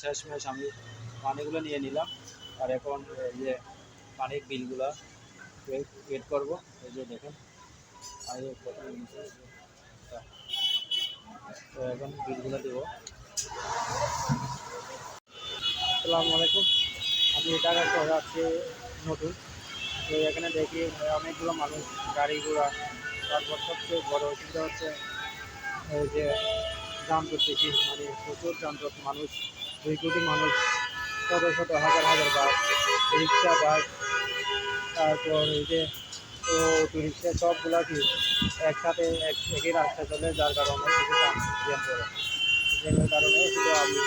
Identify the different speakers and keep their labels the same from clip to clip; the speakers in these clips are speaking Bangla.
Speaker 1: শেষমেশ আমি পানিগুলো নিয়ে নিলাম। আর এখন যে পানির বিলগুলো ওয়েট করব। এই যে দেখেন এটা। তো এখন বিলগুলো দেবো। আসসালামু আলাইকুম। আমি ঢাকা শহরে আজকে নতুন। তো এখানে দেখি অনেকগুলো মানুষ গাড়ি ঘোড়া, তারপর সবচেয়ে বড় অসুবিধা হচ্ছে যে যানজট দেখি মানে প্রচুর যানজট, মানুষ দুই কোটি মানুষ শত শত হাজার হাজার বাস, রিক্সা, বাস, তারপর এই যে তো রিক্সা সবগুলা কি একসাথে এক একই রাস্তায় চলে, যার কারণে কিছু জ্যাম করে জ্যামের কারণে শুধু আপনি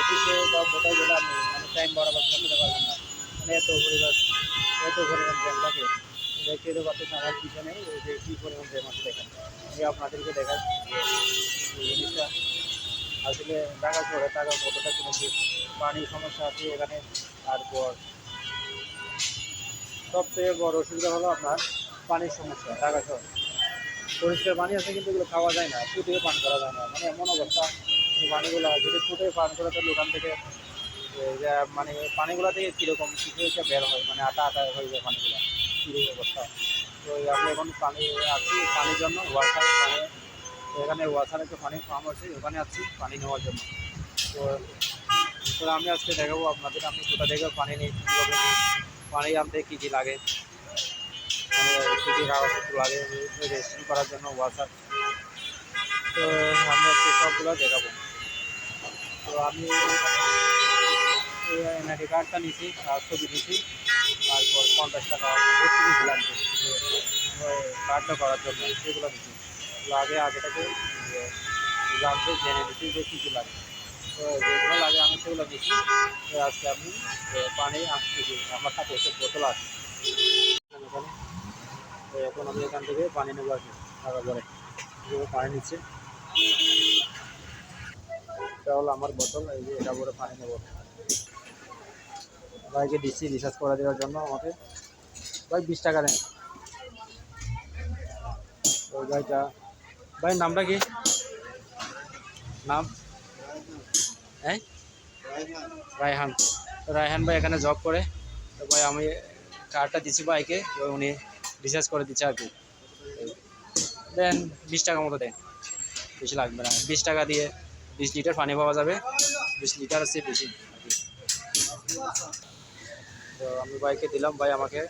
Speaker 1: অফিসে বা কোথাও গেলে আপনি মানে টাইম বরাবর পৌঁছতে পারবেন না। মানে এত পরিবার এত পরিমাণ জ্যাম থাকে দেখতে তো আমার পিছনে যে কী পরিমাণ জ্যাম আছে দেখেন। আপনাদেরকে দেখাই জিনিসটা আসলে ঢাকা শহরে টাকা কতটা কিনেছি পানির সমস্যা আছে এখানে? তারপর সবথেকে বড় অসুবিধা হলো আপনার পানির সমস্যা ঢাকা শহরে। পরিষ্কার পানি আছে কিন্তু এগুলো খাওয়া যায় না, ফুটিয়ে পান করা যায় না। মানে এমন অবস্থা পানিগুলো যদি ফুটে পান করে তাহলে ওখান থেকে মানে পানিগুলো থেকে কীরকম কিছু একটা বের হয় মানে আটা আটা হয়ে যায় পানিগুলো। কীরকম অবস্থা। তো আমি এখন পানি আছি, পানির জন্য ওয়াটার পানি তো এখানে ওয়াসার একটা পানির ফার্ম আছে, ওখানে আছি পানি নেওয়ার জন্য। তো আমি আজকে দেখাবো আপনাদের আমি কোথা থেকে পানি নিই কীভাবে নিই পানি আনতে কী কী লাগে কী কী কাগজপত্র লাগে রেজিস্ট্রেশন করার জন্য ওয়াসার। তো, আমি আজকে সবগুলো দেখাবো। তো আমি এনআইডি কার্ডটা নিয়েছি আর ছবি নিয়েছি তারপর পঞ্চাশ টাকা ভর্তি কার্ডটা করার জন্য সেগুলো নিয়েছি এগুলো আগে থেকে যে জানতে, জেনে নিচ্ছি যে কী কী লাগে। তো যেগুলো লাগে আমি সেগুলো নিচ্ছি তো আজকে আমি পানি আসতেছি আমার সাথে এসে বোতল আছে। এখানে, তো এখন আমি এখান থেকে পানি নেব আর কি টাকা পরে পানি নিচ্ছে। এটা হলো আমার বোতল, এই যে এটা করে পানি নেব। ভাইকে দিচ্ছি রিচার্জ করে দেওয়ার জন্য আমাকে। ভাই, বিশ টাকা দেন। ওই ভাইটা ভাই, নামটা কি? নাম? হ্যাঁ? রায়হান। রায়হান ভাই এখানে জব করে। তো ভাই, আমি কার্ডটা দিচ্ছি ভাইকে উনি রিচার্জ করে দিচ্ছে আর কি। দেন, বিশ টাকা মতো দেন। বেশি লাগবে না। বিশ টাকা দিয়ে বিশ লিটার পানি পাওয়া যাবে। বিশ লিটার আছে বেশি। তো আমি ভাইকে দিলাম। ভাই আমাকে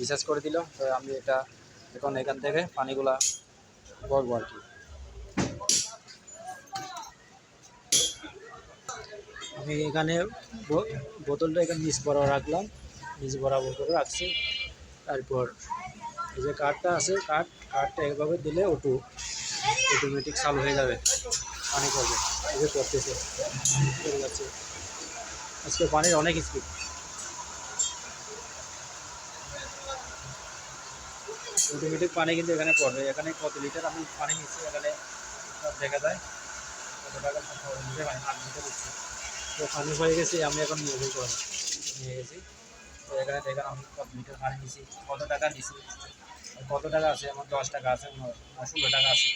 Speaker 1: রিচার্জ করে দিল। তো আমি এটা এখন এখান থেকে পানিগুলা ভরবো আর কি। আমি এখানে বোতলটা এখানে নিচ বরাবর রাখলাম, নিচ বরাবর করে রাখছি। তারপর এই যে কার্ডটা আছে কার্ড কার্ডটা এভাবে দিলে অটো অটোমেটিক চালু হয়ে যাবে। পানি পড়বে এই যে যাচ্ছে। আজকে পানির অনেক স্পিড অটোমেটিক পানি কিন্তু এখানে পড়বে। এখানে কত লিটার আমি পানি নিচ্ছি, এখানে সব দেখা যায় কত টাকা পানি আট লিটার দিচ্ছি তো পানি হয়ে গেছে, আমি এখন নিয়ে যাই করে নিয়ে গেছি। তো এখানে দেখেন আমি কত লিটার পানি নিছি কত টাকা নিছি কত টাকা আছে? আমার দশ টাকা আছে ষোলো টাকা আছে।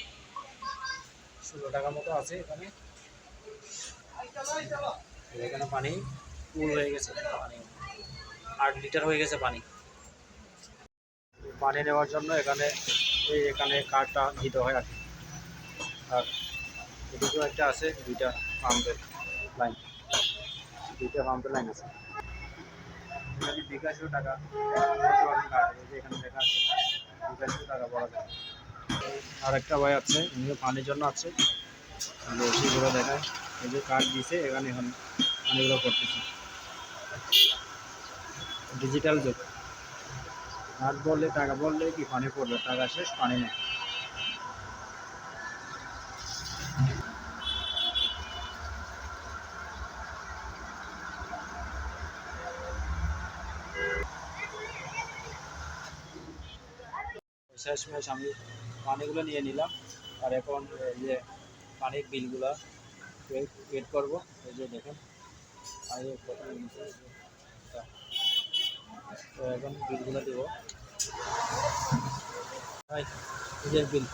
Speaker 1: ষোলো টাকা মতো আছে এখানে। এখানে পানি ফুল হয়ে গেছে, পানি। আট লিটার হয়ে গেছে পানি। পানি নেওয়ার জন্য এখানে এই এখানে কার্ডটা দিতে হয় আর কি আর এদিকেও একটা আছে, দুইটা পাম্পের লাইন দুইটা পাম্পের লাইন আছে। বিকাশও টাকা এখানে আছে টাকা বলা যায়। আর একটা ভাই আছে পানির জন্য আছে। সেগুলো দেখায় এই যে কার্ড দিছে, এখানে এখন পানিগুলো করতেছে ডিজিটাল যুগ। কার্ড বললে টাকা, বললে কি, পানি পড়বে, টাকা শেষ, পানি নেই। শেষ শেষমেশ আমি পানিগুলো নিয়ে নিলাম, আর এখন যে পানির বিলগুলো ওয়েট করব, এই যে দেখেন আর তো এখন বিলগুলো দেবো ভাই নিজের বিল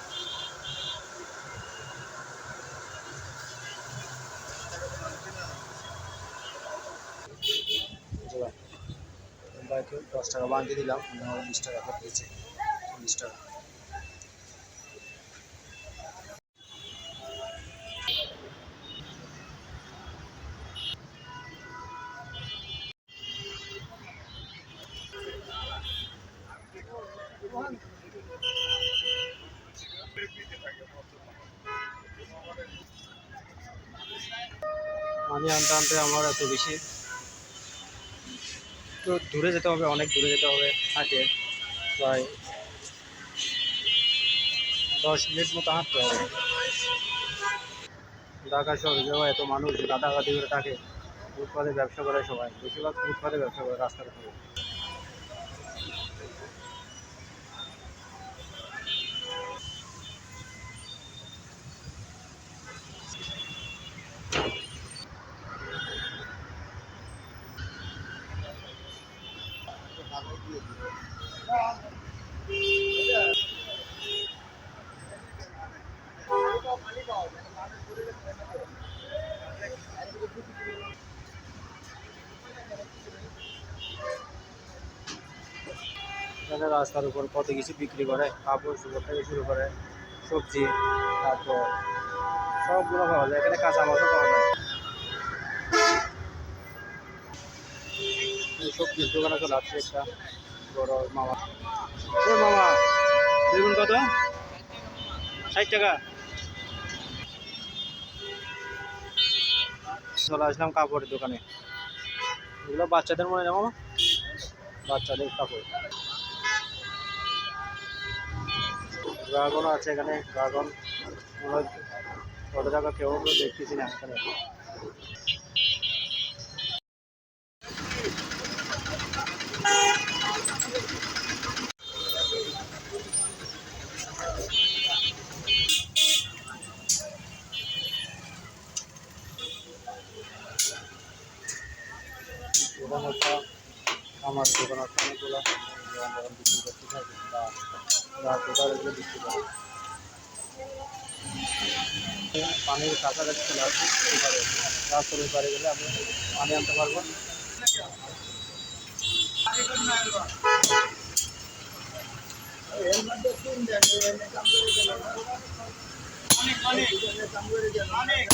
Speaker 1: দশ টাকা বাঁধিয়ে দিলাম বিশ টাকা দিয়েছে বিশ টাকা আমি আনতে আনতে আমার এত বেশি। তো দূরে যেতে হবে, অনেক দূরে যেতে হবে হাঁটে প্রায় দশ মিনিট মতো হাঁটতে হবে। ঢাকা শহরে যাওয়া এত মানুষ, গাদাগাদি করে থাকে। ফুটপাতে ব্যবসা করে সবাই, বেশিরভাগ ফুটপাতে ব্যবসা করে, রাস্তার উপরে। এখানে রাস্তার উপর কত কিছু বিক্রি করে, কাপড়, চোপড় থেকে শুরু করে সবজি, তারপর সবগুলো পাওয়া যায়। এখানে কাঁচা মাছও পাওয়া যায়। সবজির দোকানে চলে আসছে একটা। বড় মামা। মামা কত? ষাট টাকা। চলে আসলাম কাপড়ের দোকানে। এগুলো বাচ্চাদের মনে না মামা? বাচ্চাদের কাপড়। ড্রাগনও আছে এখানে, ড্রাগন। কত টাকা কেউ দেখতেছি না এখানে। একটা আমার দোকান অনেকগুলো বিক্রি করতে থাকে বা বিক্রি করে। পানির কাছাকাছি চলে আসছে এবারে, রাস্তার এবারে গেলে আপনি পানি আনতে পারবেন
Speaker 2: অনেক অনেক অনেক।